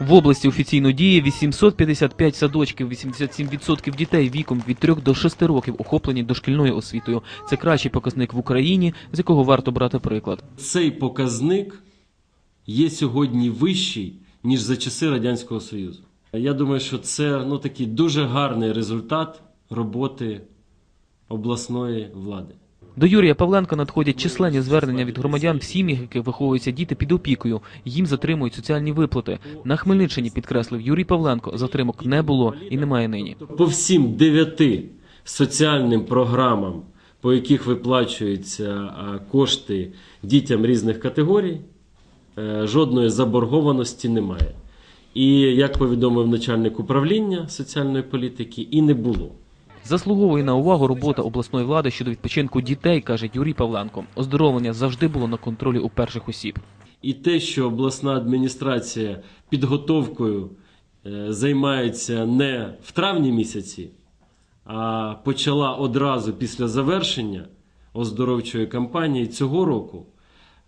В області офіційно діє 855 садочків, 87% дітей віком від 3 до 6 років охоплені дошкільною освітою. Це кращий показник в Україні, з якого варто брати приклад. Цей показник є сьогодні вищий, ніж за часи Радянського Союзу. Я думаю, що це ну, такий дуже гарний результат роботи обласної влади. До Юрія Павленка надходять численні звернення від громадян в сім'ях, яких виховуються діти під опікою. Їм затримують соціальні виплати. На Хмельниччині підкреслив Юрій Павленко. Затримок не було і немає нині. По всім дев'яти соціальним програмам, по яких виплачуються кошти дітям різних категорій, е, жодної заборгованості немає. І як повідомив начальник управління соціальної політики, і не було. Заслуговує на увагу робота обласної влади щодо відпочинку дітей, каже Юрій Павленко. Оздоровлення завжди було на контролі у перших осіб. І те, що обласна адміністрація підготовкою е, займається не в травні місяці, а почала одразу після завершення оздоровчої кампанії цього року,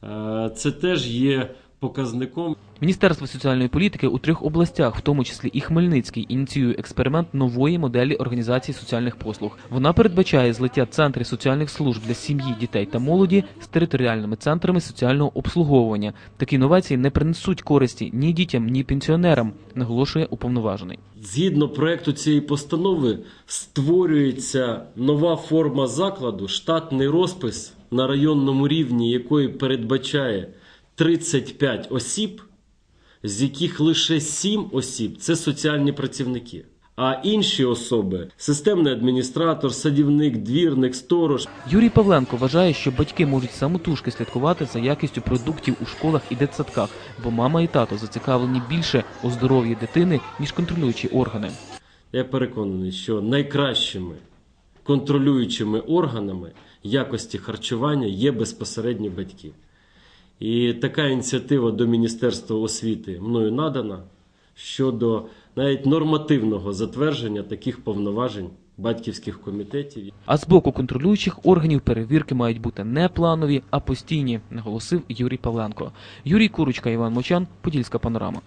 е, це теж є показником. Міністерство соціальної політики у трьох областях, в тому числі і Хмельницький, ініціює експеримент нової моделі організації соціальних послуг. Вона передбачає злиття центрів соціальних служб для сім'ї, дітей та молоді з територіальними центрами соціального обслуговування. Такі інновації не принесуть користі ні дітям, ні пенсіонерам, наголошує уповноважений. Згідно проекту цієї постанови, створюється нова форма закладу, штатний розпис на районному рівні, якої передбачає 35 осіб, з яких лише 7 осіб це соціальні працівники. А інші особи системний адміністратор, садівник, двірник, сторож Юрій Павленко вважає, що батьки можуть самотужки слідкувати за якістю продуктів у школах і дитсадках, бо мама і тато зацікавлені більше у здоров'ї дитини ніж контролюючі органи. Я переконаний, що найкращими контролюючими органами якості харчування є безпосередні батьки. І така ініціатива до Міністерства освіти мною надана щодо навіть нормативного затвердження таких повноважень батьківських комітетів. А з боку контролюючих органів перевірки мають бути не планові, а постійні, наголосив Юрій Павленко. Юрій Курочка, Іван Мочан, Подільська панорама.